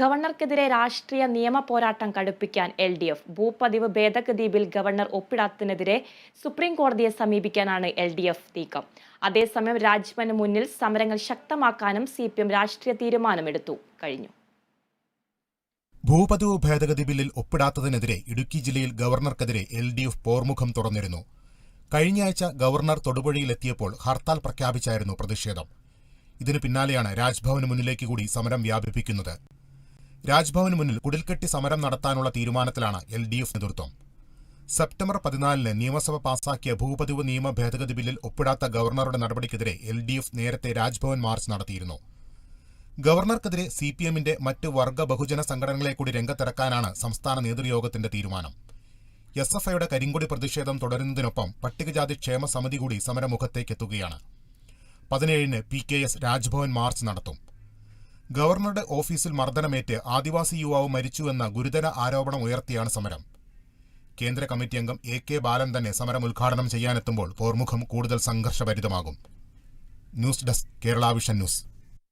ഗവർണർക്കെതിരെ രാഷ്ട്രീയ നിയമ പോരാട്ടം കടുപ്പിക്കാൻ എൽ ഡി എഫ് ഭൂപതിവ് ഭേദഗതി ബിൽ ഗവർണർ ഒപ്പിടാത്തതിനെതിരെ സുപ്രീം കോടതിയെ സമീപിക്കാനാണ് എൽ ഡി എഫ് നീക്കം. അതേസമയം രാജ്ഭവന് മുന്നിൽ സമരങ്ങൾ ശക്തമാക്കാനും സി പി എം രാഷ്ട്രീയ തീരുമാനമെടുത്തു. കഴിഞ്ഞു. ഭൂപതിവ് ഭേദഗതി ബില്ലിൽ ഒപ്പിടാത്തതിനെതിരെ ഇടുക്കി ജില്ലയിൽ ഗവർണർക്കെതിരെ എൽ ഡി എഫ് പോർമുഖം തുറന്നിരുന്നു. കഴിഞ്ഞയാഴ്ച ഗവർണർ തൊടുപുഴയിലെത്തിയപ്പോൾ ഹർത്താൽ പ്രഖ്യാപിച്ചായിരുന്നു പ്രതിഷേധം. ഇതിനു പിന്നാലെയാണ് രാജ്ഭവന് മുന്നിലേക്ക് കൂടി സമരം വ്യാപിപ്പിക്കുന്നത്. രാജ്ഭവന് മുന്നിൽ കുടിൽക്കെട്ടി സമരം നടത്താനുള്ള തീരുമാനത്തിലാണ് എൽ ഡി എഫ് നേതൃത്വം. സെപ്റ്റംബർ പതിനാലിന് നിയമസഭ പാസാക്കിയ ഭൂപതിവ് നിയമ ഭേദഗതി ബില്ലിൽ ഒപ്പിടാത്ത ഗവർണറുടെ നടപടിക്കെതിരെ എൽ ഡി എഫ് നേരത്തെ രാജ്ഭവൻ മാർച്ച് നടത്തിയിരുന്നു. ഗവർണർക്കെതിരെ സി പി എമ്മിന്റെ മറ്റ് വർഗ ബഹുജന സംഘടനകളെ കൂടി രംഗത്തിറക്കാനാണ് സംസ്ഥാന നേതൃയോഗത്തിന്റെ തീരുമാനം. എസ് എഫ് ഐയുടെ കരിങ്കൊടി പ്രതിഷേധം തുടരുന്നതിനൊപ്പം പട്ടികജാതി ക്ഷേമ സമിതി കൂടി സമരമുഖത്തേക്കെത്തുകയാണ്. പതിനേഴിന് P K S Raj Bhavan march നടത്തും. ഗവർണറുടെ ഓഫീസിൽ മർദ്ദനമേറ്റ് ആദിവാസി യുവാവ് മരിച്ചുവെന്ന ഗുരുതര ആരോപണം ഉയർത്തിയാണ് സമരം. കേന്ദ്ര കമ്മിറ്റി അംഗം എ കെ ബാലൻ തന്നെ സമരം ഉദ്ഘാടനം ചെയ്യാനെത്തുമ്പോൾ പോർമുഖം കൂടുതൽ സംഘർഷഭരിതമാകും. News desk Kerala vision news.